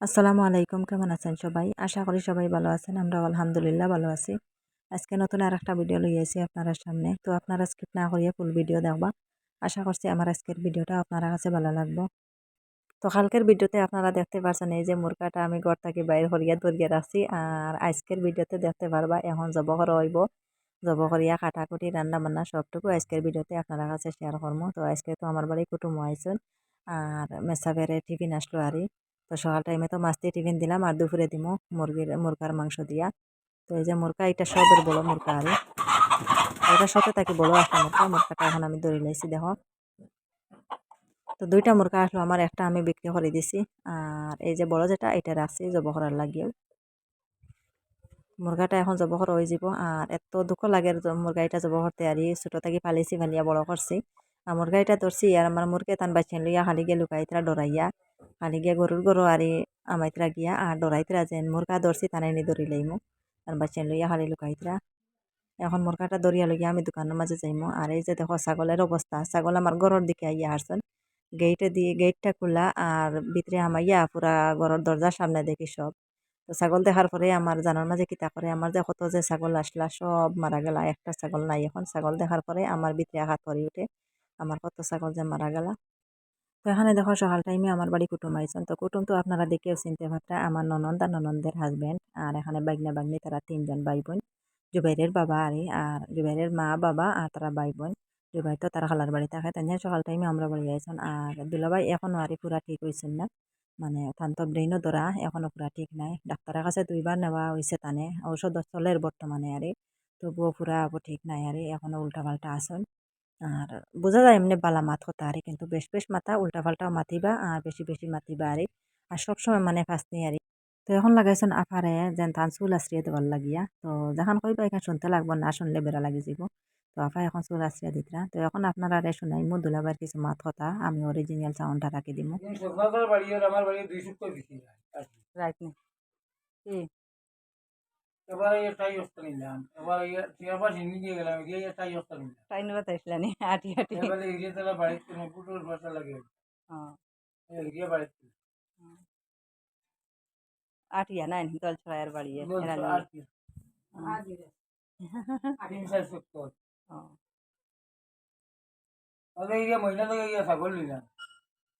আসসালামু আলাইকুম, কেমন আছেন সবাই? আশা করি সবাই ভালো আছেন আমরা আলহামদুলিল্লাহ ভালো আছি। আজকে নতুন আর একটা ভিডিও লই আছি আপনার সামনে। তো আপনারা স্কিপ না করিয়ে ফুল ভিডিও দেখবা। আশা করছি আমার আজকের ভিডিওটা আপনার কাছে ভালো লাগবো। তো কালকের ভিডিওতে আপনারা দেখতে পারছেন এই যে মুরগাটা আমি ঘর থেকে বাইর করিয়া ধরিয়া রাখছি। আর আজকের ভিডিওতে দেখতে পারবা এখন জব করা হইব জব করিয়া কাটাকুটি রান্না বান্না সবটুকু আজকের ভিডিওতে আপনার কাছে শেয়ার করব তো আজকে তো আমার বাড়ি কুটুম আইসন। আর মেসাবেরে টিফিন আসলো আরই। তো সকাল টাইমে তো মাছ দিয়ে টিফিন দিলাম আর দুপুরে দিব মুরগির, মুরগার মাংস দিয়া। তো এই যে মুরগা, এটা সবের বড় মুরগা আরে। এটা সাথে থাকি বড় একটা মুরগা, মুরগাটা এখন আমি ধরে লাইছি দেখো। তো দুইটা মুরগা আসলো, আমার একটা আমি বিক্রি করে দিছি। আর এই যে বড় যেটা, এটা রাখছি জব করার লাগিয়েও। মুরগাটা এখন জব করা হয়ে যাব আর এত দুঃখ লাগে মুরগা এটা জব করতে আর ছোটো থাকি পালিছি ফালিয়া বড় করছি। আর মুরগা এটা ধরছি আর আমার মুরগে তান বাচ্চা লইয়া খালি গিয়ে লুকাইতরা ডরাইয়া খালি গিয়া গরুর গরু আর আমাইতরা গিয়া আর ডরাইতরা যেন মুরগা ধরছি তানে নি ধরি লাইমু তার বাচ্চা লইয়া খালি লুকাইতরা এখন মুরগাটা দরিয়া লইয়া আমি দোকানের মাঝে যাইমু আর এই যে দেখো ছাগলের অবস্থা ছাগল আমার ঘরের দিকে আইয়া হারছেন গেইটে দিয়ে গেটটা খোলা আর ভিতরে আমাইয়া পুরা ঘরের দরজার সামনে দেখি সব তো ছাগল দেখার পরে আমার জানার মাঝে কিতা করে আমার যে কত যে ছাগল আসলা সব মারা গেলা একটা ছাগল নাই এখন ছাগল দেখার পরে আমার ভিতরে আঘাত করে উঠে আমার কত ছাগল যে মারা গেলা। তো এখানে দেখো সকাল টাইমে আমার বাড়ি কুটুম আইসন তো কুটুম তো আপনারা দেখেও চিনতে পারটা আমার ননদ আর ননন্দের হাজব্যান্ড আর এখানে বাগনা বাগনি তারা তিনজন ভাই বোন জুবাইরের বাবা আরে আর জুবাইরের মা, বাবা আর তারা ভাই বোন জুবাই তো তারা খালার বাড়ি থাকে, তাই সকাল টাইমে আমরা বাড়ি আইসন আর দুলাভাই এখনও আরে পুরা ঠিক হয়েছেন না। মানে তান তো ব্রেইনও ধরা এখনও পুরা ঠিক নাই। ডাক্তারের কাছে দুইবার নেওয়া হয়েছে তানে। ঔষধ চলের বর্তমানে আরে তবুও পুরা ঠিক নাই আরে এখনও উল্টা পাল্টা আসন আর বোঝা যায় এমনি বালা মাত কথা আরে কিন্তু বেশ বেশ মাথা উল্টা পাল্টাও মাতিবা আর বেশি বেশি মাতিবা আরে আর সবসময় মানে ফাঁস নেই আরে তো এখন লাগাইছেন আফারে যেন তান চুল আশ্রিয়ে দেওয়ার লাগিয়া। তো যখন কইবা এখানে শুনতে লাগবো না শুনলে বেড়া লাগি যাব তো আফা এখন চুল আশ্রিয়া দিতরা। তো এখন আপনারা আরে শুনাই মু দুলাবার কিছু মাত কথা আমি অরিজিনাল সাউন্ডটা রাখি দিমু। রাইট নি। কি এবার এটাই অবস্থা নিলাম এবার এবার হিন্দি দিয়ে গেলাম গিয়ে এটাই অবস্থা নিলাম টাইন বাতাইছিলানি আটি আটি এবার এগিয়ে তাহলে বাড়িতে পুটুর ভাষা লাগে হ্যাঁ এগিয়ে বাড়িতে আটিয়া নাই দল ছড়াইয়ের বাড়ি এরা আর কি তিন চার সত্তর তাহলে এগিয়ে মহিলা লোক এগিয়ে ছাগল নিলাম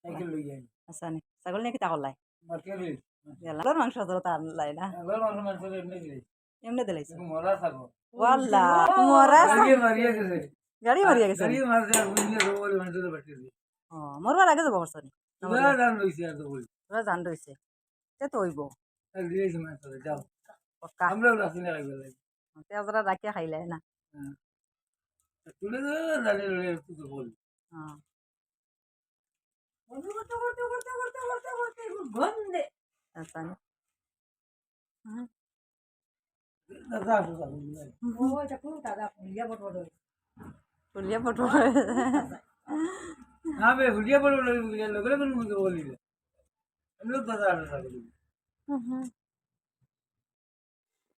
সাইকেল লই যাই আচ্ছা নি ছাগল নাকি তাকলাই মাটিয়ে এমনি দিলে এমনি দিলাইছে ওয়াল্লা মরা গাড়ি মারিয়া গেছে ও মরবার আগে যাব করছ তোরা জান তে তো হইব রাখি খাইলে না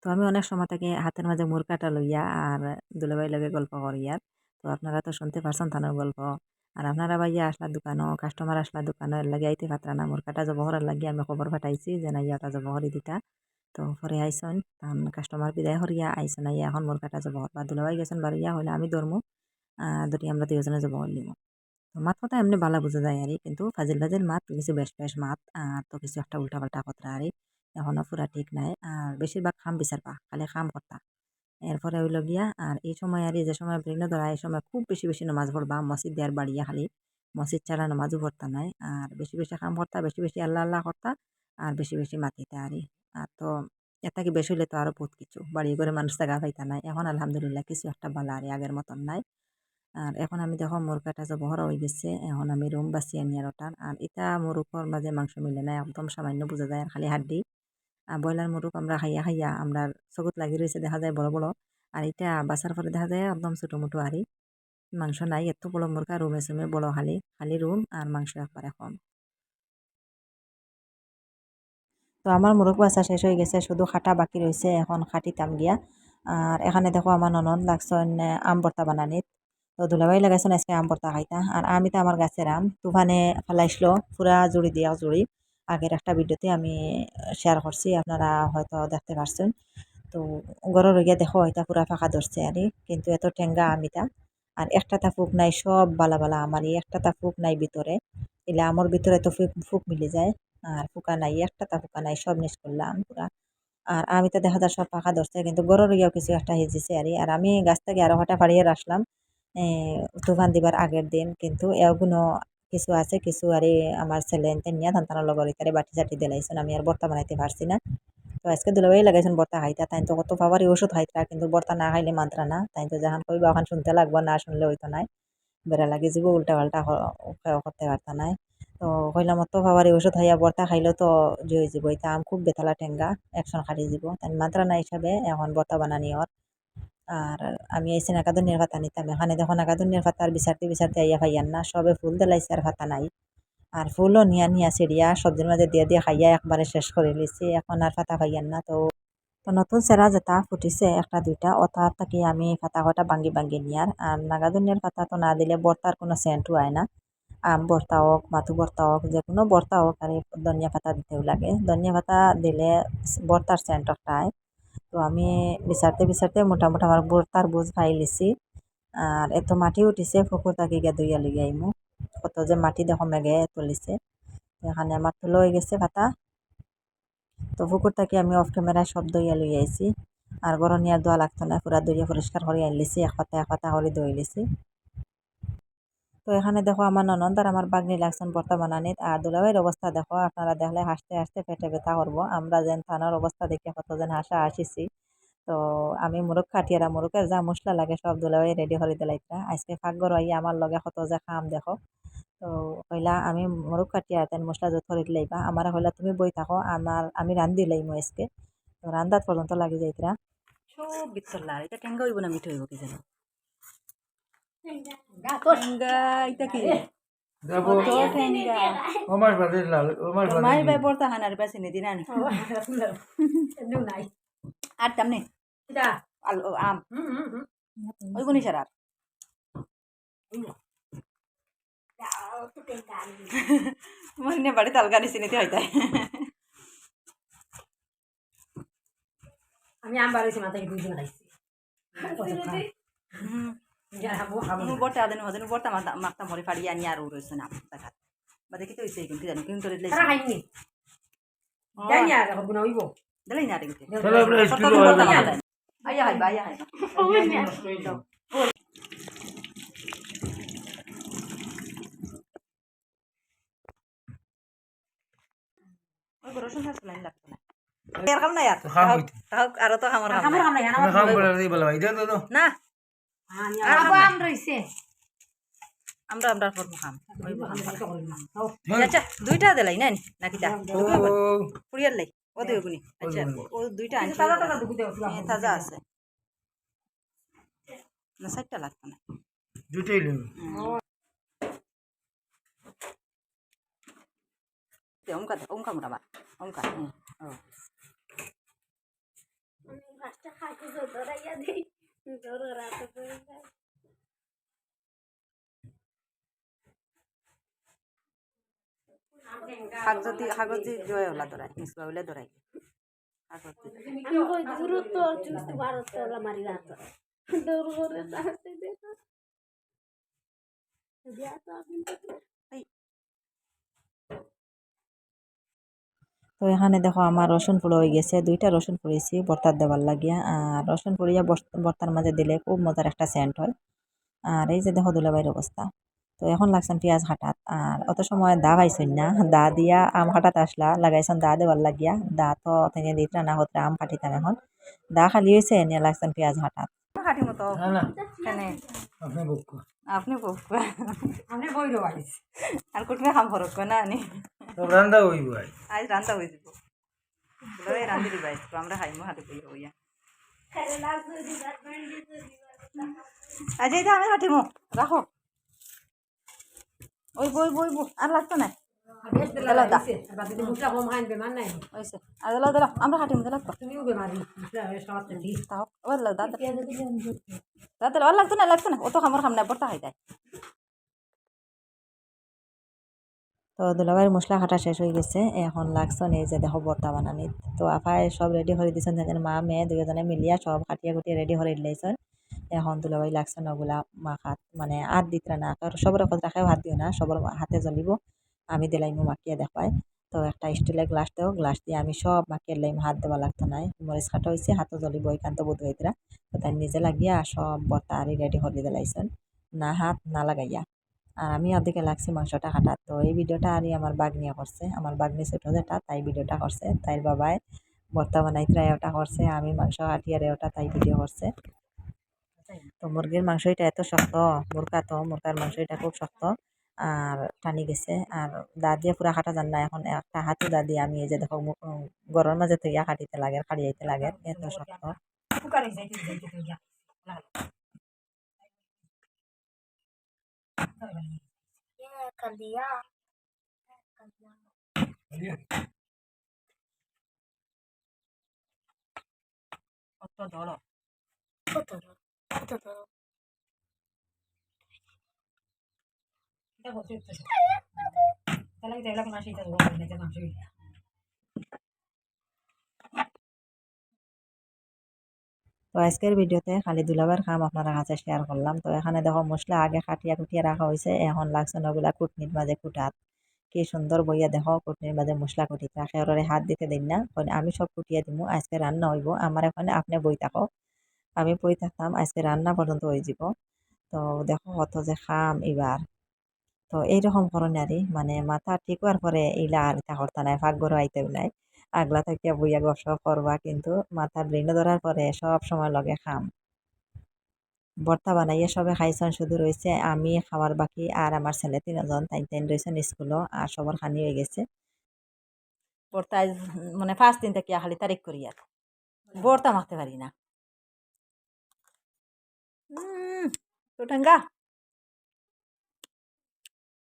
তো আমি অনেক সময় থেকে হাতের মাঝে মুরগাটা লইয়া আর দুলাভাই লগে গল্প করি আর। তো আপনারা তো শুনতে পারছেন থানার গল্প। আর আপনারা ভাইয়া আসলা দোকানও কাস্টমার আসলা দোকানও, এর লাগে আইতে পাত্রা না। মুরগাটা জব করার লাগে আমি খবর পাঠাইছি, যে না ইয়াটা জব করি দিতা। তো পরে আইসন তখন কাস্টমার বিদায় হরিয়া আইসন, আইয়া এখন মুরগাটা জব বা দুলাভাই গেছেন বাড়িয়া হলে আমি ধরমু ধরি আমরা দুজনে যাব করলিম তো মাত কথা এমনি ভালো বোঝা যায় আর, কিন্তু ফাজিল ফাজিল মাত, কিছু বেশ বেশ মাত, আর তো কিছু একটা উল্টা পাল্টা কথা আর এখনও পুরা ঠিক নাই, আর বেশিরভাগ খাম বিচারবা খালি খাম কর্তা। এরপরে হইল গিয়া, আর এই সময় আর, যে সময় ব্রেন ধরা, এই সময় খুব বেশি বেশি নামাজ পড়বা, মসজিদ দেওয়ার বাড়িয়া খালি, মসজিদ ছাড়া নামাজও পড়তা নাই, আর বেশি বেশি খাম করতা, বেশি বেশি আল্লাহ আল্লাহ করতা, আর বেশি বেশি মাতিতে আর। তো এটা কি বেশি হলে তো আরও বহুত কিছু। বাড়ি ঘরে মানুষ জায়গা পাইতা নাই। এখন আলহামদুলিল্লাহ কিছু একটা বালা আরে আগের মতন নাই। আর এখন আমি দেখো মুরগাটা যে বহরা হয়ে গেছে, এখন আমি রুম বাঁচি আনি আর ওটার। আর এটা মুরুখর মাঝে মাংস মিলে না একদম সামান্য বোঝা যায় আর খালি হাড্ডি। আর ব্রয়লার মুরগ আমরা খাইয়া খাইয়া আমরা চকুত লাগি রয়েছে দেখা যায় বড় বড়। আর এটা বাসার পরে দেখা যায় একদম ছোটো মোটো আরি মাংস নাই, এত বড় মুরগা, রুমে সুমে বড় খালি খালি রুম আর মাংস একবার এখন তো আমার মুরগ বাসা শেষ হয়ে গেছে, শুধু খাটা বাকি রয়েছে এখন খাটিতাম গিয়া। আর এখানে দেখো আমার ননদ লাগছেন আম ভর্তা বানানিত। তো দুলাভাই লাগাইছেন আজকে আম ভর্তা খাইতা। আর আমি তো আমার গাছের আম, তুফানে ফেলাইছিল পুরা জুড়ি দিয়া জুড়ি আগের একটা ভিডিওতে আমি শেয়ার করছি আপনারা হয়তো দেখতে পারছেন। তো গরর গিয়ে দেখো, এটা পুরা ফাঁকা ধরছে আর কিন্তু এত টেঙ্গা আমিটা আর একটা তা ফুক নাই, সব বালা বালা আমার একটা তা ফুক নাই ভিতরে এলে আমার ভিতরে তো ফুক ফুক মিলে যায়। আর ফুকা নাই একটা তা ফুকা নাই সব মিস করলাম পুরা। আর আমি তো দেখা যায় সব পাখা ধরছে কিন্তু গরুর গিয়েও কিছু একটা হেজিছে আর আর আমি গাছ থেকে আরও হঠাৎ ফাড়িয়ে আসলাম এ, তুফান দিবার আগের দিন। কিন্তু এগুলো কিছু আছে কিছু আর আমার ছেলে নিয়ে ধান টানার লগর ইতারে বাটি চাটি দিলাইছেন আমি আর বর্তা বানাইতে পারছি না। তো আজকে দুলাবাই লাগাইছেন বর্তা খাইতা তাই তো কত পাবারই ওষুধ খাইতা কিন্তু বর্তা না খাইলে মাত্রা না। তাই তো যখন কইবা ওখান শুনতে লাগবো না শুনলে হইতো নাই। বেড়া লাগি যাব উল্টা পাল্টা করতে পারতা নাই। তো কইলাম, অত পাবারই ওষুধ খাইয়া বর্তা খাইলেও তো যে হয়ে যাব এটা আম খুব বেতালা ঠেঙ্গা, একশন খাটি যাব তাই মাত্রা না হিসাবে, এখন বর্তা বানানি ওর। আর আমি আইসি নাকাদুনির ভাতা নিতাম। এখানে দেখো নাকাদুনির ভাতা আর বিচারতে বিচারতে আইয়া খাইয়ান না, সবে ফুল দিলাইছে আর ভাতা নাই। আর ফুলও নিয়া নিয়া সিরিয়া সবজির মাঝে দিয়ে দিয়ে খাইয়া একবারে শেষ করে লিছি এখন আর ফাতা খাইয়ান না। তো তো নতুন সেরা যেটা ফুটিছে একটা দুইটা অথার থাকি আমি ফাতা কটা ভাঙ্গি ভাঙ্গি নিয়ার। আর নাগাদুনিয়ার ফাতা তো না দিলে বর্তার কোনো সেন্টও আয় না। আম ভর্তা হোক মাথু ভর্তা হোক যে কোনো ভর্তা হোক আর ধনিয়া পাতা দিতেও লাগে। ধনিয়া পাতা দিলে ভর্তার সেন্ট একটা তো আমি বিচারতে বিচারতে মোটামুটি আমার ভর্তার বুঝ পাই লিছি। আর এত মাটি উঠিছে পুকুর তাকে গিয়া দইয়া লিগে আইমু কত যে মাটি দেখো মেঘে তুলিছে। এখানে আমার তুলো হয়ে গেছে পাতা তো পুকুর থেকে আমি অফ ক্যামেরায় সব দইয়া লই আইছি আর গরম নিয়ে আর দোয়া লাগতো না পুরা দইয়া পরিষ্কার করে আনলিছি এক পাতা এক পাতা করে দই লিছি। তো এখানে দেখো আমার ননদ আর আমার বাগনি লাগছেন ভর্তা বানানিত আর দুলাভাইয়ের অবস্থা দেখো, আপনারা দেখলে হাসতে হাসতে পেটে ব্যথা করব। আমরা যেন থানার অবস্থা দেখে কত যেন হাসা হাসিছি। তো আমি মুরগ কাটিয়ারা মুরগের যা মশলা লাগে সব দুলাভাই রেডি করে দিলাইতা আজকে ফাঁকগর আইয়া আমার লগে কত যে খাম দেখো। তো কইলা আমি মুরগ কাটিয়া তেন মশলা যত করে দিলাইবা আমার কইলা তুমি বই থাকো, আমার, আমি রান্ধি লাইমু আজকে। তো রান্দাত পর্যন্ত লাগি যাইতরা সব বিতরলা এটা টেঙ্গা হইব না, মিঠো হইব কি জানো আর তামনে আম। ওই গুনি সারার। তোমার নে বাড়ি তালগা দিছি নিতে হইতাই আমি আম বাড়াইছি মাথায় দুই দিন খাইছি ওই লাইন লাগতো এর কাম ইয়ার আরও তো আমার। কাম না। আর আবু আম রইছে আমরা আমরা করব খাম ওই খাম হ্যাঁ। আচ্ছা দুইটা দিলাই না নাকি তা ও পুরিয়ার লাই ও দুই গুনি আচ্ছা ও দুইটা আনছি তারা টাকা দুঃখ দেও হ্যাঁ, তাজা আছে না সাইডটা লাগতো না দুটোই লই তে ওমকা দে, ওমকা মোটা বার ওমকা হ্যাঁ ও শাক যদি শাক যদি জয় হলা দরাই মিসবা হলে দরাই। যদি দূরত্ব চুস্তি ভারত মারি রাত করে দেখা। দিয়া তো এখানে দেখো আমার রসুন ফুল হয়ে গেছে দুইটা রসুন ফুড়েছি বর্তার দেওয়ার লাগিয়া। আর রসুন ফুড়িয়া বর্তার মাঝে দিলে খুব মজার একটা সেন্ট হয়। আর এই যে দেখো দুলাবাইয়ের অবস্থা। তো এখন লাগছেন পেঁয়াজ হাটাত। আর অত সময় দা পাইছেন না দা দিয়া আম হাটাত আসলা লাগাইছেন দা দেওয়ার লাগিয়া। দা তো থেকে দিতরা না হতরা আম কাটিতাম এখন। দা খালি হয়েছে নিয়ে লাগছেন পেঁয়াজ হাটাত। কাটি মতো। আপনি বুক আপনি খুব আইস আর কুটবে খাম ফরক না আনি রান্দা হইব ভাই। আজ রান্তা হয়ে যাব দুলাবাই রান্ধি দিব আইস আমরা খাইমু হাতে বই হইয়া আজ এই যে আমি হাঁটিমু রাখো। ওই বই বই বই আর লাগতো না? তো নাই আমরা দাদা লাগতো না লাগতো না খাম না যায় দুলাভাইয়ের মশলা কাটা শেষ হয়ে গেছে এখন লাগছে এই যে দেখো বর্তা বানানি তো আপায় সব রেডি করে দিয়েছেন যেন মা মেয়ে দুজনে মিলিয়া সব কাটিয়া কুটিয়ে রেডি করে দিলাইছেন এখন দুলাভাই লাগছে ওগুলা মাখাত মানে হাত দিতরা না সবর কথা রাখাও হাত দিও না সবর হাতে জ্বলিব আমি দিলাইমু মাখিয়ে দেখাই তো একটা স্টিলের গ্লাস দেও, গ্লাস দিয়ে আমি সব মাখিয়ে লাইম হাত দেওয়া লাগতো নাই মরিচ কাটা হয়েছে হাতও জ্বলিব এখান তো বোধ হইতরা তো তাই নিজে লাগিয়া সব বর্তা আরি রেডি করে দিলাইছেন। না হাত, না লাগাইয়া। আর আমি অর্ধেকে লাগছি মাংসটা কাটা তো এই ভিডিওটা আরই আমার বাগনিয়া করছে। আমার বাগনি ছোটো যেটা, তাই ভিডিওটা করছে। তাই বাবাই ভর্তা বানাইতে ওটা করছে, আমি মাংস কাটিয়ারে ওটা তাই ভিডিও করছে। তো মুরগির মাংস এটা এত শক্ত, মুরগা তো, মুরগার মাংস এটা খুব শক্ত। আৰ টানি গৈছে। আৰ দা দিয়ে পূৰা কাটা যেন নাই এখন। একটা হাতো দা দিয়ে আমি যে দেখোঁ মোক গৰৰ মাজত কাটিতে লাগে কাঢ়ি আহিতে লাগে। এইটো চক্ৰ অত দৰ? অত দৰ? তো আজকের ভিডিওতে খালি দুলাবার খাম আপনারা কাছে শেয়ার করলাম। তো এখানে দেখো মশলা আগে কাটিয়া কুটিয়া রাখা হয়েছে, এখন লাগছে নগুলা কুটনির মাঝে কুটাত। কি সুন্দর বইয়া দেখো, কুটনির মাঝে মশলা কুটিতে রাখে ওরে হাত দিতে দিন না আমি সব কুটিয়া দিমু, আজকে রান্না হইব। আমার এখানে আপনি বই থাকো। আমি বই থাকতাম, আজকে রান্না পর্যন্ত হয়ে যাব। তো দেখো কত যে খাম এবার। তো এইরকম করণারি মানে মাথা ঠিক হওয়ার পরে এইলা আর ইতা করতে নাই ভাগ গরো আইতেও নাই। আগলা থাকিয়া বইয়া গসপ করবা কিন্তু মাথা ব্রেন ধরার পরে সব সময় লগে খাম। ভর্তা বানাইয়া সবে খাইছেন, শুধু রয়েছে আমি, খাওয়ার বাকি আর আমার ছেলে তিনজন, তাই তিন রয়েছেন স্কুলও আর সবার খানি হয়ে গেছে। ভর্তা মানে ফার্স্ট দিন থেকে খালি তারিখ করি আর ভর্তা মাখতে পারি না। তো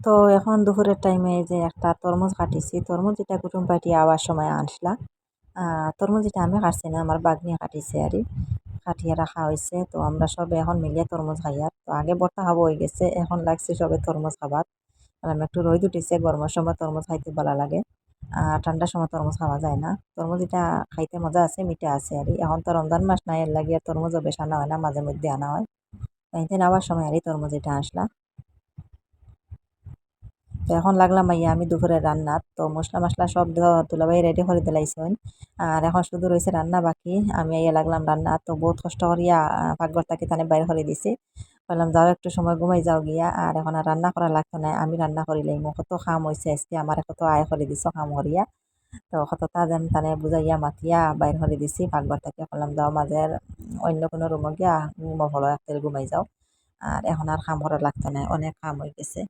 তো এখন দুপুরের টাইমে যে একটা তরমুজ কাটিছি তরমুজ যেটা কুটুম পাটি আওয়ার সময় আনসলা আহ, তরমুজ যেটা আমি কাটছি না আমার বাগনিয়া কাটিছে আর কাটিয়ে রাখা হয়েছে তো আমরা সবে এখন মিলিয়ে তরমুজ খাই আর তো আগে বর্তা খাব হয়ে গেছে এখন লাগছে সবে তরমুজ খাবার। কারণ একটু রোদ উঠিছে, গরমের সময় তরমুজ খাইতে ভালো লাগে। আর ঠান্ডার সময় তরমুজ খাওয়া যায় না। তরমুজ এটা খাইতে মজা আছে, মিঠা আছে। আর এখন তো রমজান মাস নাই, এর লাগিয়ে তরমুজও বেশ আনা হয় না, মাঝে মধ্যে আনা হয়। তাইতে আবার সময় আর তরমুজ এটা আসলা। তো এখন লাগলাম মাইয়া, আমি দুপুরে রান্নাত তো মশলা মশলা সব দুলাভাই রেডি করে দিলাইছেন আর এখন শুধু রয়েছে রান্না বাকি। আমি আইয়া লাগলাম রান্না। তো বহুত কষ্ট করিয়া পাকঘর থেকে তানে বাইর করে দিছি। বললাম, যাও একটু সময় ঘুমাই যাও গিয়া। আর এখন আর রান্না করা লাগতো না। আমি রান্না করিলাই মোক কত খাম হয়েছে আজকে আমার কত আয় করে দিছ খাম করিয়া তো কত যেন তানে বুঝাইয়া মাতিয়া বাইর করে দিছি পাকঘর থেকে বললাম যাও মাঝের অন্য কোনো রুমে গিয়া ঘুমো ভালো একটা ঘুমাই যাও। আর এখন আর কাম করা লাগতো না অনেক কাম হয়ে গেছে।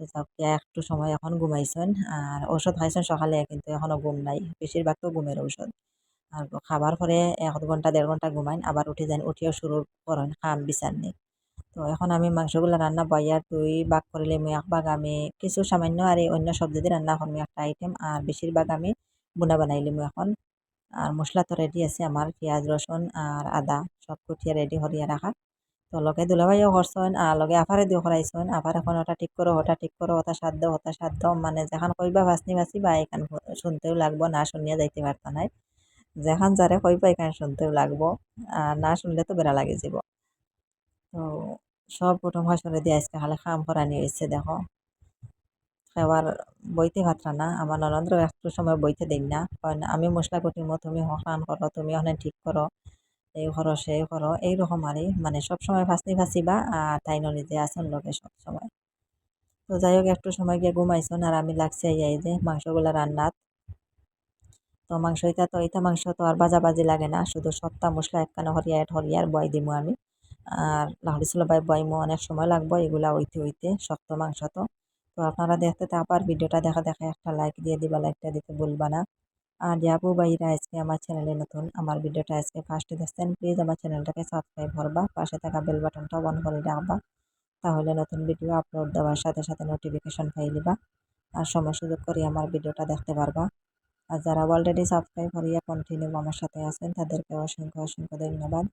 তো গিয়া, একটু সময় এখন ঘুমাইছেন আর ঔষধ খাইছেন সকালে, কিন্তু এখনও ঘুম নাই। বেশিরভাগ তো ঘুমের ঔষধ। আর খাবার পরে এক ঘণ্টা দেড় ঘণ্টা ঘুমাইন। আবার উঠে যান উঠিও শুরু করেন খাম বিচার নেই। তো এখন আমি মাংসগুলো রান্না বইয়ার দুই করিলে আমি এক ভাগ আমি কিছু সামান্য আর এই অন্য সবজি দিয়ে রান্না করব একটা আইটেম আর বেশিরভাগ আমি বুনা বানাইলিম এখন। আর মশলা তো রেডি আছে আমার, পেঁয়াজ, রসুন আর আদা সব কুটিয়ে রেডি করিয়া রাখা। তো লগে দুলাভাইও করছেন আর লগে আফারে দিও করাইছেন আফার এখন ওটা ঠিক করো, ওটা ঠিক করো, ওটা সাধ্য ওটা সাধ্য মানে যেখান কইবা ভাসনি ভাসি বা এখান শুনতেও লাগবো, না শুনিয়া যাইতে পারতা নাই। যেখান যারে কইবা এখান শুনতেও লাগবো, আর না শুনলে তো বেড়া লাগে যাব তো সব কুটুম হাসরে দিয়ে আজকে খালি খাম করা নিয়ে এসছে, দেখো। খাবার বইতে ভাতরা না আমার ননন্দ্র একটু সময় বইতে দিন না কারণ আমি মশলা কুটিমো, তুমি খান করো, তুমি ওখানে ঠিক করো, এই করো, সেই করো। এইরকম আরই মানে সবসময় ফাঁসনি ফাঁসিবা আর তাই নিজে আসন সব সময়। তো যাই হোক, একটু সময় গিয়ে ঘুমাইছন, আর আমি লাগছে এই যে মাংসগুলা রান্নাত তো মাংস, এটা তো, এটা মাংস তো আর বাজাবাজি লাগে না, শুধু সপ্তা মশলা একখানা হরিয়া এড হরিয়ার বয় দিমু আমি। আর লাহড়ি বাই বয়মু অনেক সময় লাগবে, এগুলা হইতে হইতে, শক্ত মাংস তো তো আপনারা দেখতে থাকার ভিডিওটা দেখা দেখা একটা লাইক দিয়ে দিবা লাইকটা দিতে ভুলবা না। আর যাব বাইরা আজকে আমার চ্যানেলে নতুন, আমার ভিডিওটা আজকে ফার্স্টে দেখছেন প্লিজ আমার চ্যানেলটাকে সাবস্ক্রাইব করবা, পাশে থাকা বেল বাটনটা অন করে রাখবা। তাহলে নতুন ভিডিও আপলোড দেওয়ার সাথে সাথে নোটিফিকেশন পাই দিবা আর সময় সুযোগ করে আমার ভিডিওটা দেখতে পারবা। আর যারা অলরেডি সাবস্ক্রাইব করিয়া কন্টিনিউ আমার সাথে আছেন, তাদেরকে অসংখ্য অসংখ্য ধন্যবাদ।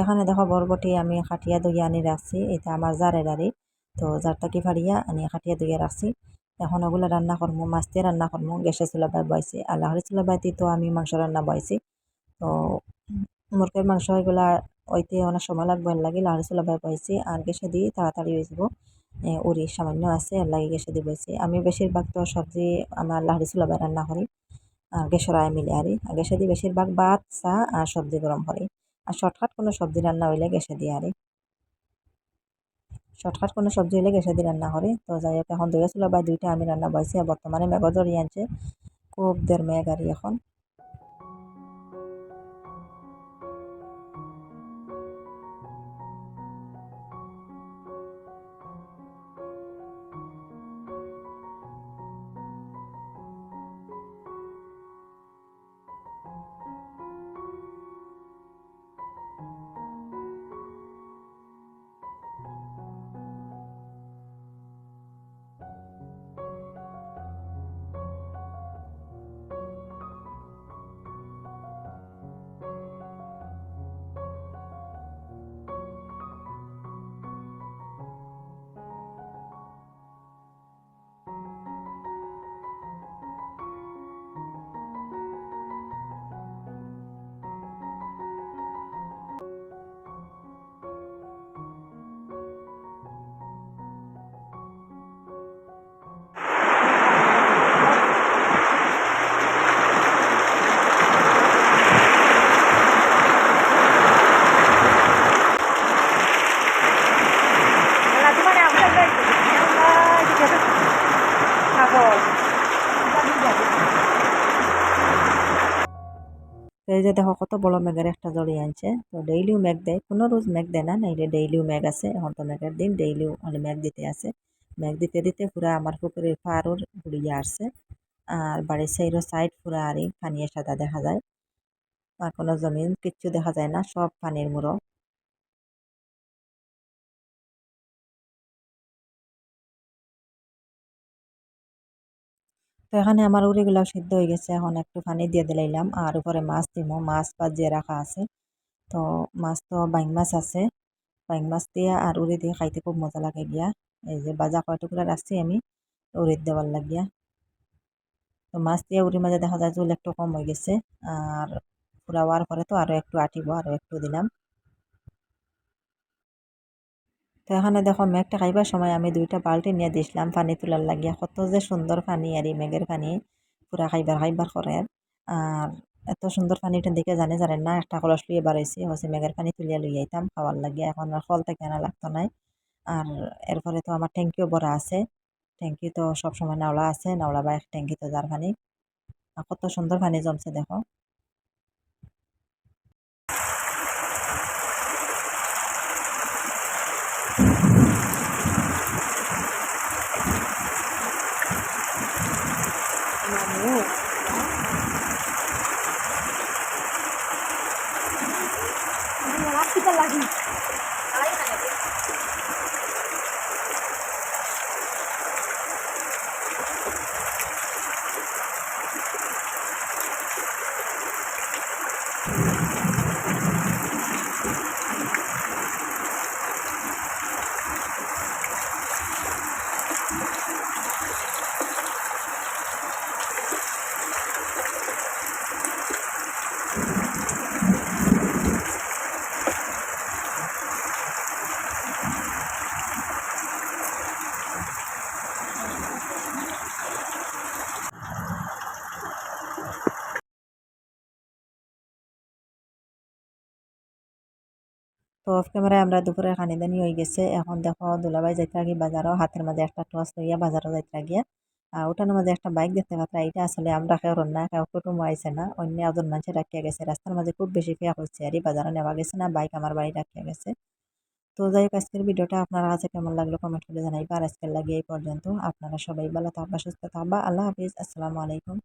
এখানে দেখো বরবটি আমি খাটিয়া দইয়া আনি রাখছি এটা আমার জারের ডারি তো জারটা কি ফাড়িয়া আনি খাটিয়া দইয়া রাখছি। এখন ওগুলো রান্না করব মাছ দিয়ে রান্না করব গ্যাসে চুলা বাই বয়সি আর লাহরি চুলা বাইতে তো আমি মাংস রান্না বয়সি তো মুরগির মাংস এগুলা ওইতে অনেক সময় লাগবে লাগে লাহরি চুলা বাই বয়সি আর গ্যাসে দিই তাড়াতাড়ি হয়ে যাব। উড়ি সামান্য আছে, এর লাগে গ্যাসে দিয়ে বইছি। আমি বেশিরভাগ তো সবজি আমার লাহরি চুলা বাই রান্না করি। আর গ্যাসের আয় মিলে আরি আর গ্যাসে দিয়ে বেশিরভাগ ভাত, চা আর সবজি গরম করি। আর শর্টকাট কোনো সবজি রান্না হইলে গ্যাসে দিয়ে আরে। শর্টকাট কোনো সবজি হইলে গ্যাসে দিয়ে রান্না করে। তো যাই হোক, এখন দুইটা ছিল বা দুইটা আমি রান্না বইছি আর বর্তমানে মেঘ জড়িয়ে আনছে। খুব দেড় মেঘ আর এখন। যে দেখো কত বড় মেঘের একটা জড়িয়ে আনছে। তো ডেইলিও মেঘ দেয়, কোনো রোজ মেঘ দেয় না নাইলে ডেইলিও মেঘ আছে, এখন তো মেঘের দিন ডেইলিও মানে মেঘ দিতে আছে। মেঘ দিতে দিতে পুরা আমার পুকুরের পাড়র বুড়িয়ে আসছে, আর বাড়ির সাইডও সাইড পুরা আরই পানিয়ে সাদা দেখা যায়। আর কোনো জমিন কিচ্ছু দেখা যায় না, সব পানির মুড়ো এখানে আমার উড়িগুলো সিদ্ধ হয়ে গেছে। এখন একটু পানি দিয়ে দিলাইলাম। আর উপরে মাছ দিব মাছ বাজিয়ে রাখা আছে। তো মাছ তো বাইং মাছ আছে। বাইং মাছ দিয়ে আর উড়ি দিয়ে খাইতে খুব মজা লাগে গিয়া। এই যে বাজা কয় টুকরা রাখছি আমি উড়ির দেওয়ার লাগিয়া। তো মাছ দিয়ে উড়ির মাঝে দেখা যায় জল একটু কম হয়ে গেছে। আর ফুরাওয়ার পরে তো আরও একটু আটিব আরও একটু দিলাম। তো এখানে দেখো, মেঘটা খাইবার সময় আমি দুইটা বালতি নিয়ে দিছিলাম পানি তোলার লাগিয়া। কত যে সুন্দর পানি আর এই মেঘের পানি, পুরা খাইবার খাইবার করে। আর এত সুন্দর পানিটা দেখে জানে জানেন না, একটা কলস লিয়ে বাড়াইছি হচ্ছে মেঘের পানি তুলিয়া লইয়া আইতাম খাওয়ার লাগিয়া। এখন আর ফল থেকে আনা লাগতো নাই। আর এরপরে তো আমার ট্যাঙ্কিও বড় আছে। ট্যাঙ্কি তো সবসময় নাওলা আছে, নাওলা বা এক ট্যাঙ্কি তো যার পানি। কত সুন্দর পানি জমছে দেখো। অফ ক্যামেরায় আমরা দুপুরে খানিদানি হয়ে গেছে। এখন দেখো দুলাভাই যাইতে গিয়ে বাজারও। হাতের মাঝে একটা টস লইয়া বাজারও যাইতে গিয়া ওটার মাঝে একটা বাইক দেখতে পাত্রা এটা আসলে আমরা কেউ না কেউ কুটুম আইছে না। অন্য একজন মানুষে রাখিয়া গেছে। রাস্তার মাঝে খুব বেশি ফেয়া হচ্ছে। আর বাজারে নেওয়া গেছে না বাইক আমার বাড়ি রাখিয়া গেছে। তো যাই হোক, আজকের ভিডিওটা আপনার কাছে কেমন লাগল কমেন্ট করে জানাইবা। আর আজকের লাগে এই পর্যন্ত। আপনারা সবাই ভালো থাকবা, সুস্থ থাকবা। আল্লাহ হাফিজ। আসসালামু আলাইকুম।